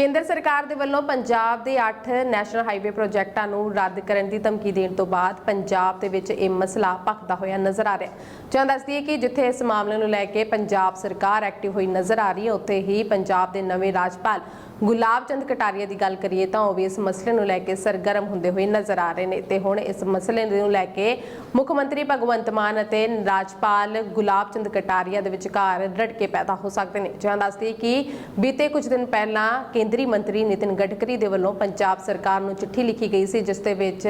ਕੇਂਦਰ ਸਰਕਾਰ ਦੇ ਵੱਲੋਂ ਪੰਜਾਬ ਦੇ 8 ਨੈਸ਼ਨਲ ਹਾਈਵੇ ਪ੍ਰੋਜੈਕਟਾਂ ਨੂੰ ਰੱਦ ਕਰਨ ਦੀ ਧਮਕੀ ਦੇਣ ਤੋਂ ਬਾਅਦ ਪੰਜਾਬ ਦੇ ਵਿੱਚ ਇਹ ਮਸਲਾ ਭਖਦਾ ਹੋਇਆ ਨਜ਼ਰ ਆ ਰਿਹਾ ਜਾਂ ਦੱਸਦੀ ਹੈ ਕਿ ਜਿੱਥੇ ਇਸ ਮਾਮਲੇ ਨੂੰ ਲੈ ਕੇ ਪੰਜਾਬ ਸਰਕਾਰ ਐਕਟਿਵ ਹੋਈ ਨਜ਼ਰ ਆ ਰਹੀ ਹੈ, ਉੱਥੇ ਹੀ ਪੰਜਾਬ ਦੇ ਨਵੇਂ ਰਾਜਪਾਲ ਗੁਲਾਬ ਚੰਦ ਕਟਾਰੀਆ ਦੀ ਗੱਲ ਕਰੀਏ ਤਾਂ ਉਹ ਵੀ ਇਸ ਮਸਲੇ ਨੂੰ ਲੈ ਕੇ ਸਰਗਰਮ ਹੁੰਦੇ ਹੋਏ ਨਜ਼ਰ ਆ ਰਹੇ ਨੇ ਤੇ ਹੁਣ ਇਸ ਮਸਲੇ ਨੂੰ ਲੈ ਕੇ ਮੁੱਖ ਮੰਤਰੀ ਭਗਵੰਤ ਮਾਨ ਅਤੇ ਰਾਜਪਾਲ ਗੁਲਾਬ ਚੰਦ ਕਟਾਰੀਆ ਦੇ ਵਿਚਕਾਰ ਰੜਕੇ ਪੈਦਾ ਹੋ ਸਕਦੇ ਨੇ। ਜਾਂ ਦੱਸਦੀ ਕਿ ਬੀਤੇ ਕੁਝ ਦਿਨ ਪਹਿਲਾਂ ਕੇਂਦਰੀ ਕੇਂਦਰੀ ਮੰਤਰੀ ਨਿਤਿਨ ਗਡਕਰੀ ਦੇ ਵੱਲੋਂ ਪੰਜਾਬ ਸਰਕਾਰ ਨੂੰ ਚਿੱਠੀ ਲਿਖੀ ਗਈ ਸੀ, ਜਿਸ ਦੇ ਵਿੱਚ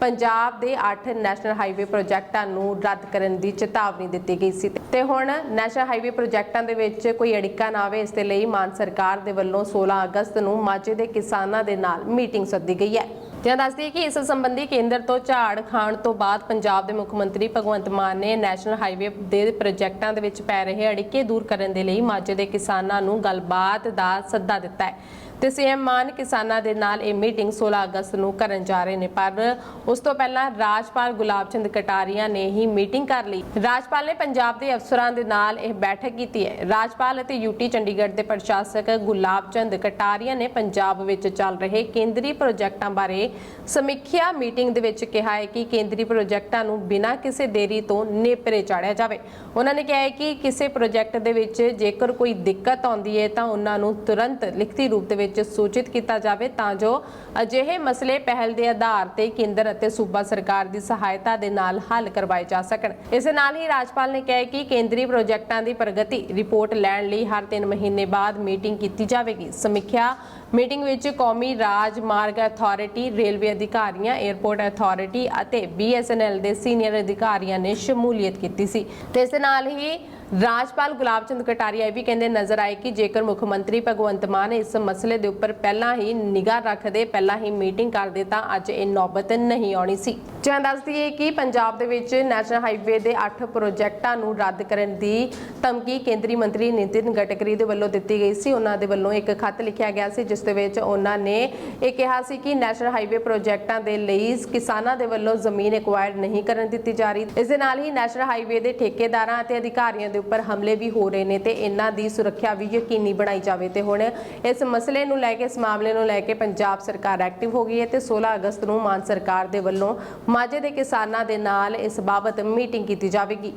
ਪੰਜਾਬ ਦੇ 8 ਨੈਸ਼ਨਲ ਹਾਈਵੇ ਪ੍ਰੋਜੈਕਟਾਂ ਨੂੰ ਰੱਦ ਕਰਨ ਦੀ ਚੇਤਾਵਨੀ ਦਿੱਤੀ ਗਈ ਸੀ। ਤੇ ਹੁਣ ਨੈਸ਼ਨਲ ਹਾਈਵੇ ਪ੍ਰੋਜੈਕਟਾਂ ਦੇ ਵਿੱਚ ਕੋਈ ਅੜਿੱਕਾ ਨਾ ਆਵੇ, ਇਸ ਦੇ ਲਈ ਮਾਨ ਸਰਕਾਰ ਦੇ ਵੱਲੋਂ 16 ਅਗਸਤ ਨੂੰ ਮਾਝੇ ਦੇ ਕਿਸਾਨਾਂ ਦੇ ਨਾਲ ਮੀਟਿੰਗ ਸੱਦੀ ਗਈ ਹੈ। ਜਾਂ ਦੱਸਦੀ ਹੈ ਕਿ ਇਸ ਸੰਬੰਧੀ ਕੇਂਦਰ ਤੋਂ ਝਾੜ ਖਾਣ ਤੋਂ ਬਾਅਦ ਪੰਜਾਬ ਦੇ ਮੁੱਖ ਮੰਤਰੀ ਭਗਵੰਤ ਮਾਨ ਨੇ ਨੈਸ਼ਨਲ ਹਾਈਵੇ ਦੇ ਪ੍ਰੋਜੈਕਟਾਂ ਦੇ ਵਿੱਚ ਪੈ ਰਹੇ ਅੜਿੱਕੇ ਦੂਰ ਕਰਨ ਦੇ ਲਈ ਮਾਝੇ ਦੇ ਕਿਸਾਨਾਂ ਨੂੰ ਗੱਲਬਾਤ ਦਾ ਸੱਦਾ ਦਿੱਤਾ ਹੈ। ਤੇ ਸੀਐਮ ਮਾਨ ਕਿਸਾਨਾਂ ਦੇ ਨਾਲ ਇਹ ਮੀਟਿੰਗ 16 ਅਗਸਤ ਨੂੰ ਕਰਨ ਜਾ ਰਹੇ ਨੇ, ਪਰ ਉਸ ਤੋਂ ਪਹਿਲਾਂ ਰਾਜਪਾਲ ਗੁਲਾਬ ਚੰਦ ਕਟਾਰੀਆ ਨੇ ਹੀ ਮੀਟਿੰਗ ਕਰ ਲਈ। ਰਾਜਪਾਲ ਨੇ ਪੰਜਾਬ ਦੇ ਅਫਸਰਾਂ ਦੇ ਨਾਲ ਇਹ ਬੈਠਕ ਕੀਤੀ ਹੈ। ਰਾਜਪਾਲ ਅਤੇ ਯੂਟੀ ਚੰਡੀਗੜ੍ਹ ਦੇ ਪ੍ਰਸ਼ਾਸਕ ਗੁਲਾਬ ਚੰਦ ਕਟਾਰੀਆ ਨੇ ਪੰਜਾਬ ਵਿੱਚ ਚੱਲ ਰਹੇ ਕੇਂਦਰੀ ਪ੍ਰੋਜੈਕਟਾਂ ਬਾਰੇ ਸਮੀਖਿਆ ਮੀਟਿੰਗ ਦੇ ਵਿੱਚ ਕਿਹਾ ਹੈ ਕਿ ਕੇਂਦਰੀ ਪ੍ਰੋਜੈਕਟਾਂ ਨੂੰ ਬਿਨਾਂ ਕਿਸੇ ਦੇਰੀ ਤੋਂ ਨੇਪਰੇ ਚਾੜਿਆ ਜਾਵੇ। ਉਹਨਾਂ ਨੇ ਕਿਹਾ ਹੈ ਕਿ ਕਿਸੇ ਪ੍ਰੋਜੈਕਟ ਦੇ ਵਿੱਚ ਜੇਕਰ ਕੋਈ ਦਿੱਕਤ ਆਉਂਦੀ ਹੈ ਤਾਂ ਉਹਨਾਂ ਨੂੰ ਤੁਰੰਤ ਲਿਖਤੀ ਰੂਪ ਦੇ ਵਿੱਚ ਸੂਚਿਤ ਕੀਤਾ ਜਾਵੇ ਤਾਂ ਜੋ ਅਜਿਹੇ ਮਸਲੇ ਪਹਿਲ ਦੇ ਆਧਾਰ ਤੇ ਕੇਂਦਰ ਅਤੇ ਸੂਬਾ ਸਰਕਾਰ ਦੀ ਸਹਾਇਤਾ ਦੇ ਨਾਲ ਹੱਲ ਕਰਵਾਏ ਜਾ ਸਕਣ। ਇਸ ਨਾਲ ਹੀ ਰਾਜਪਾਲ ਨੇ ਕਿਹਾ ਕਿ ਕੇਂਦਰੀ ਪ੍ਰੋਜੈਕਟਾਂ ਦੀ ਪ੍ਰਗਤੀ ਰਿਪੋਰਟ ਲੈਣ ਲਈ ਹਰ 3 ਮਹੀਨੇ ਬਾਅਦ ਮੀਟਿੰਗ ਕੀਤੀ ਜਾਵੇਗੀ। ਸਮੀਖਿਆ ਮੀਟਿੰਗ ਵਿੱਚ ਕੌਮੀ ਰਾਜ ਮਾਰਗ ਅਥਾਰਟੀ ਰੇਲਵੇ ਅਧਿਕਾਰੀਆਂ 에ਅਰਪੋਰਟ ਅਥਾਰਟੀ ਅਤੇ BSNL ਦੇ ਸੀਨੀਅਰ ਅਧਿਕਾਰੀਆਂ ਨੇ ਸ਼ਮੂਲੀਅਤ ਕੀਤੀ ਸੀ। ਤੇ ਇਸ ਦੇ ਨਾਲ ਹੀ ਰਾਜਪਾਲ ਗੁਲਾਬ ਚੰਦ ਕਟਾਰੀਆ ਇਹ ਵੀ ਕਹਿੰਦੇ ਨਜ਼ਰ ਆਏ ਕਿ ਜੇਕਰ ਮੁੱਖ ਮੰਤਰੀ ਭਗਵੰਤ ਮਾਨ ਇਸ ਮਸਲੇ ਦੇ ਉੱਪਰ ਪਹਿਲਾਂ ਹੀ ਨਿਗਾਹ ਰੱਖਦੇ, ਪਹਿਲਾਂ ਹੀ ਮੀਟਿੰਗ ਕਰਦੇ ਤਾਂ ਅੱਜ ਇਹ ਨੌਬਤ ਨਹੀਂ ਆਉਣੀ ਸੀ। ਜਾਂ ਦੱਸਦੀ ਹੈ ਕਿ ਪੰਜਾਬ ਦੇ ਵਿੱਚ ਨੈਸ਼ਨਲ ਹਾਈਵੇ ਦੇ 8 ਪ੍ਰੋਜੈਕਟਾਂ ਨੂੰ ਰੱਦ ਕਰਨ ਦੀ ਧਮਕੀ ਕੇਂਦਰੀ ਮੰਤਰੀ ਨਿਤਿਨ ਗਡਕਰੀ ਦੇ ਵੱਲੋਂ ਦਿੱਤੀ ਗਈ ਸੀ। ਉਹਨਾਂ ਦੇ ਵੱਲੋਂ ਇੱਕ ਖਤ ਲਿਖਿਆ ਗਿਆ ਸੀ, ਜਿਸ ਦੇ ਵਿੱਚ ਉਹਨਾਂ ਨੇ ਇਹ ਕਿਹਾ ਸੀ ਕਿ ਨੈਸ਼ਨਲ ਹਾਈਵੇ ਪ੍ਰੋਜੈਕਟਾਂ ਦੇ ਲਈ ਕਿਸਾਨਾਂ ਦੇ ਵੱਲੋਂ ਜ਼ਮੀਨ ਐਕਵਾਇਰ ਨਹੀਂ ਕਰਨ ਦਿੱਤੀ ਜਾ ਰਹੀ। ਇਸ ਦੇ ਨਾਲ ਹੀ ਨੈਸ਼ਨਲ ਹਾਈਵੇ ਦੇ ਠੇਕੇਦਾਰਾਂ ਅਤੇ ਅਧਿਕਾਰੀਆਂ ਦੇ ਉੱਪਰ ਹਮਲੇ ਵੀ ਹੋ ਰਹੇ ਨੇ ਤੇ ਇਹਨਾਂ ਦੀ ਸੁਰੱਖਿਆ ਵੀ ਯਕੀਨੀ ਬਣਾਈ ਜਾਵੇ। ਤੇ ਹੁਣ ਇਸ ਮਸਲੇ ਨੂੰ ਲੈ ਕੇ, ਇਸ ਮਾਮਲੇ ਨੂੰ ਲੈ ਕੇ ਪੰਜਾਬ ਸਰਕਾਰ ਐਕਟਿਵ ਹੋ ਗਈ ਹੈ ਤੇ 16 ਅਗਸਤ ਨੂੰ ਮਾਨ ਸਰਕਾਰ ਦੇ ਵੱਲੋਂ ਮਾਝੇ ਦੇ ਕਿਸਾਨਾਂ ਦੇ ਨਾਲ ਇਸ ਬਾਬਤ ਮੀਟਿੰਗ ਕੀਤੀ ਜਾਵੇਗੀ।